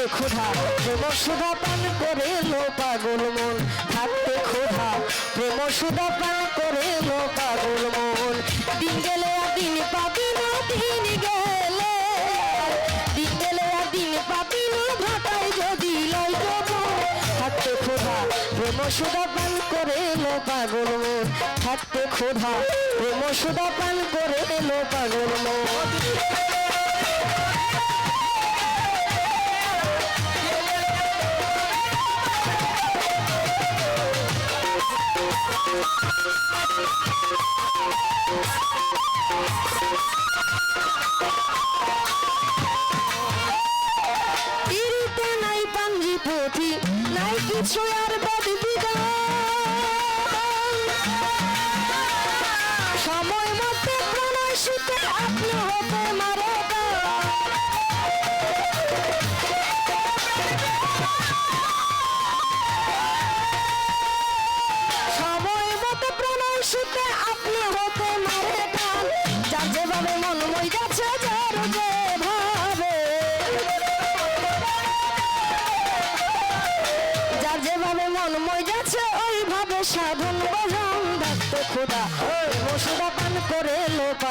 থাকতে ক্ষুধা, প্রেম সুধা পান করে লো পাগল মন। থাকতে ক্ষুধা, প্রেম সুধা পান করে লো পাগল মন। দিন গেলে দিন পাবি না, দিন গেলে। দিন গেলে দিন পাবি না ভাতাই যদি লই থাকতে ক্ষুধা, প্রেম সুধা পান করে লো পাগল মন। থাকতে ক্ষুধা, প্রেম সুধা পান করে লো পাগল মন। নাই পাঞ্জি পুঁথি নাই কিছু আর বদ।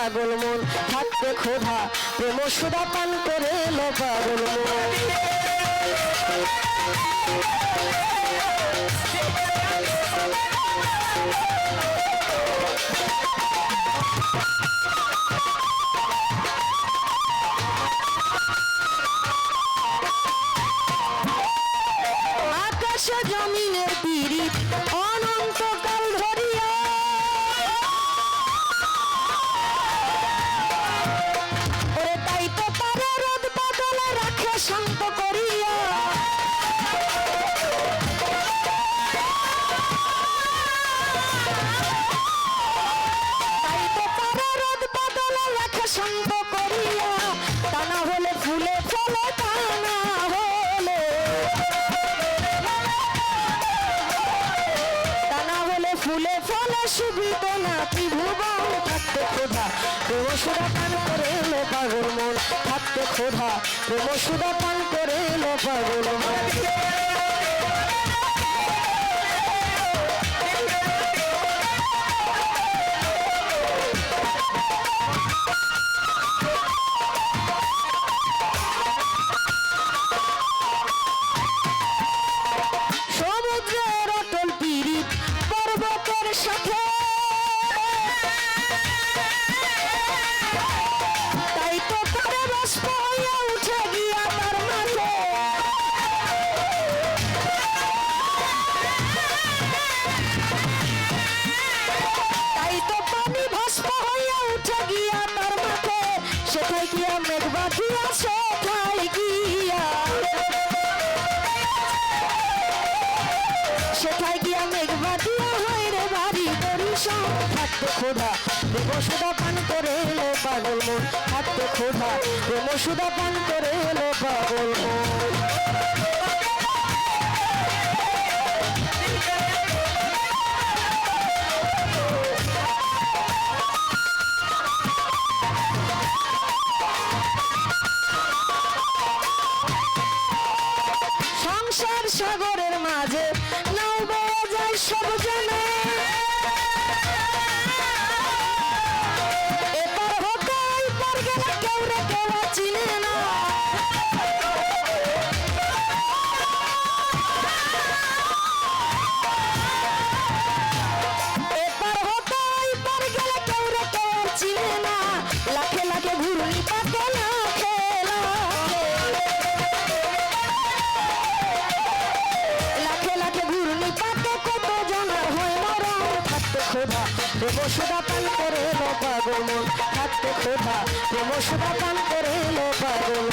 পাগল মন থাকতে খোদা প্রেম সুদা পান করে লো পাগল মন। আকাশ জমিনের পীড়িত ফলে না, ত্রিভুবন থাকতে খোধা প্রেম সুদা পান করে এলো পাগল মন, থাকতে খোধা প্রেম সুদা পান করে এলো পাগল মন। মেঘ বাঁধিয়া সেটাই গিয়া সেটাই গিয়া মেঘ বাঁধিয়া হয় রে বাড়ি বরিশাল থাকতে খোদা, প্রেম সুদা পান করে এলো পাগল মন। থাকতে খোদা, প্রেম সুদা পান করে এলো পাগল মন। সংসার সাগরের মাঝে নাও বয়ে যায় সব জানে এপার হতে পার গেলে কেউ রে কেউ চিনে না। প্রেম সুদা পান করে এলো পাগল থাকতে খোদা, প্রেম সুদা পান করে এলো পাগল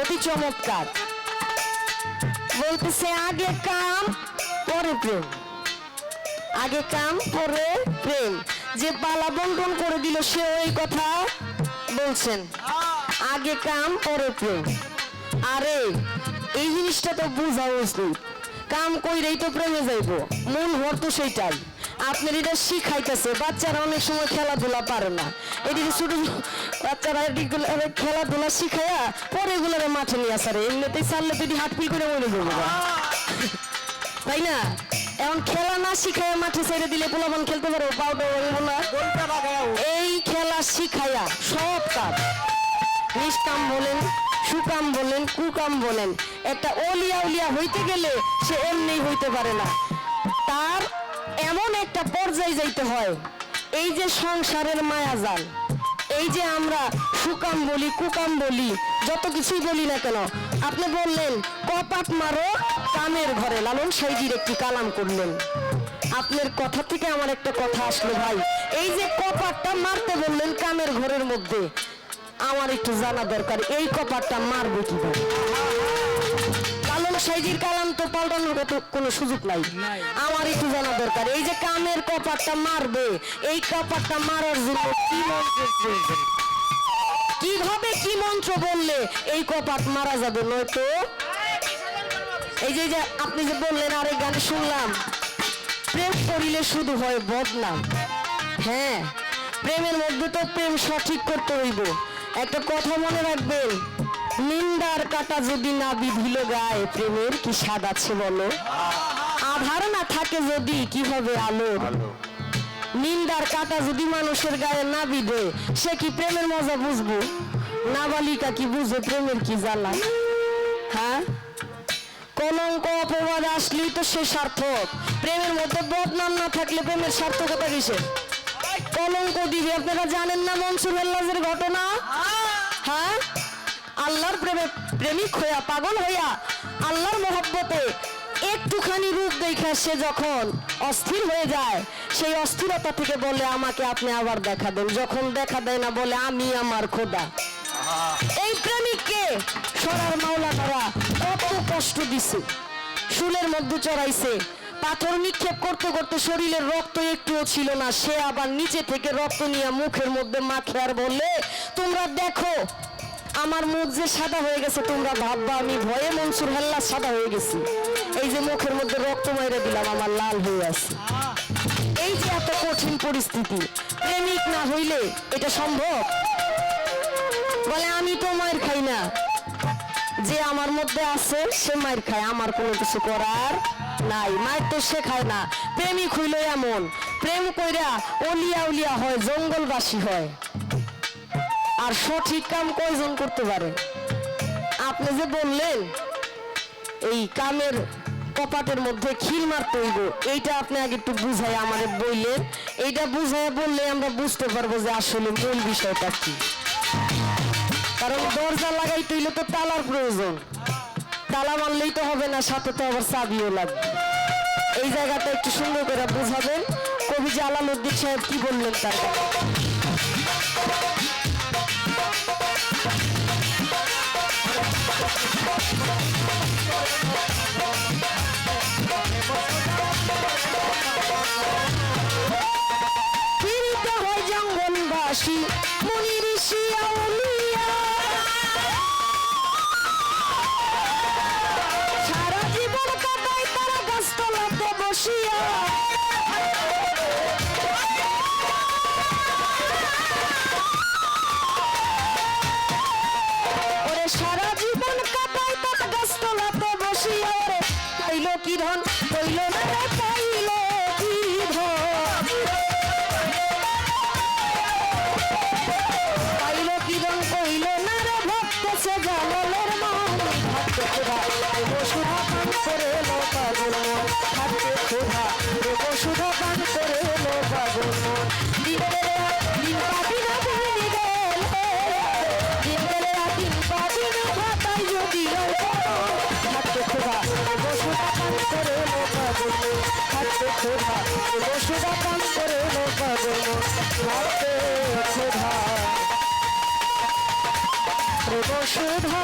অতি চমৎকার। বলতেছে, আগে কাম, পরে প্রেম। আগে কাম, পরে প্রেম। যে পালা বন্টন করে দিল সে ওই কথা বলছেন। আগে কাম, পরে প্রেম। আরে, এই জিনিসটা তো বোঝা উচিত। কাম কইরেই তো প্রেমে যাইব। মূল হর তো সেইটাই। আপনার এটা শিখাইতেছে। বাচ্চারা অনেক সময় খেলাধুলা পারে না। এদিকে ছোট বাচ্চারা খেলাধুলা শিখাইয়া পরে এগুলোরে মাঠে নিয়ে আসারে। এমনিতেই তো এটি হাটপিল করে মরে যাব তাই না? এখন খেলা না শিখাইয়া মাঠে ছেড়ে দিলে পোলাপান খেলতে পারো পাউডার না। এই খেলা শিখাইয়া সব কাজ। নিষ্কাম বলেন সুকাম বলেন কুকাম বলেন একটা অলিয়া উলিয়া হইতে গেলে সে এমনি হইতে পারে না। তার এমন একটা পর্যায়ে যাইতে হয় এই যে সংসারের মায়াজাল এই যে আমরা সুকাম বলি কুকাম বলি যত কিছুই বলি না কেন আপনি বললেন কপাট মারো কামের ঘরে লালন সাইজির একটি কালাম করলেন। আপনার কথা থেকে আমার একটা কথা আসলো ভাই। এই যে কপাটটা মারতে বললেন কামের ঘরের মধ্যে আমার একটু জানা দরকার এই কপাটটা মারবে কীভাবে? লালন সাইজির কালাম তো পাল্টানোর কত কোনো সুযোগ নাই। আমার একটু জানা দরকার এই যে কামের কপাটটা মারবে এই কপাটটা মারার জন্য কি মন্ত্রের প্রয়োজন কীভাবে কি মন্ত্র বললে এই কপাট মারা যাবে নয়তো? এই যে আপনি যে বললেন, আরেক গান শুনলাম। প্রেম করিলে শুধু হয় বদনাম। হ্যাঁ প্রেমের মধ্যে তো প্রেম সঠিক করতে হইব। একটা কথা মনে রাখবেন, নিন্দার কাটা যদি না বিধিল গায়ে, প্রেমের কি স্বাদ আছে বলো? আধার না থাকে যদি, কি হবে আলো নিন্দার কাটা যদি মানুষের গায়ে না বিধে, সে কি প্রেমের মজা বুঝব? নাবালিকা কি বুঝে প্রেমের কি জ্বালা? হ্যাঁ? কলঙ্ক অপবাদ আসলেই তো সে সার্থক। প্রেমের মধ্যে বদনাম না থাকলে প্রেমের সার্থকতা কিসের? কলঙ্ক দিবে, আপনারা জানেন না মনসুর আল্লাহের ঘটনা? হ্যাঁ? আল্লাহর প্রেমে প্রেমিক হইয়া, পাগল হইয়া আল্লাহর মহব্বতে একটুখানি রূপ দেখে সে যখন অস্থির হয়ে যায়, সেই অস্থিরতা থেকে বলে, আমাকে আপনি আবার দেখা দেন। যখন দেখা দেয় না, বলে, আমি আমার খোদা। এই প্রেমিককে সরার মাওলা তারা কত কষ্ট দিছে। শুলের মধ্যে চড়াইছে। পাথর নিক্ষেপ করতে করতে শরীরের রক্ত একটুও ছিল না। সে আবার নিচে থেকে রক্ত নিয়ে মুখের মধ্যে মাখে আর বললে তোমরা দেখো, আমার মুখ যে সাদা হয়ে গেছে, তোমরা ভাববা, আমি ভয়ে মনসুর হাল্লা সাদা হয়ে গেছি। এই যে মুখের মধ্যে রক্ত মাইরে দিলাম, আমার লাল হয়ে আছে। এই যে এত কঠিন পরিস্থিতি, প্রেমিক না হইলে এটা সম্ভব? বলে, আমি তো মায়ের খাই না। যে আমার মধ্যে আছে, সে মায়ের খায়। আমার কোনো কিছু করার নাই। মায়ের তো সে খায় না। প্রেমিক হইল এমন। প্রেম কইরা অলিয়া উলিয়া হয়, জঙ্গলবাসী হয়। আর সঠিক কাম কয়জন করতে পারে? আপনি যে বললেন, এই কামের কপাটের মধ্যে খিল মারতে হইব। এইটা আপনি আগে একটু বুঝাই আমাদের বললেন এইটা বুঝাই বললে আমরা বুঝতে পারব যে আসলে মূল বিষয়টা কি। কারণ দরজা লাগাইতে হইলে তো তালার প্রয়োজন। তালা মারলেই তো হবে না, সাথে তো আবার চাবিও লাগবে। এই জায়গাটা একটু সুন্দর করে বুঝাবেন। কবি জালাল উদ্দিন সাহেব কি বললেন তার জঙ্গলবাসী মুনি ঋষি আউলিয়া। সারা জীবন কাটায় তারা গাছতলাতে বসিয়া। সারা কি খোদা বসুধা পান করে লো পাগল মন খোদা বসুধা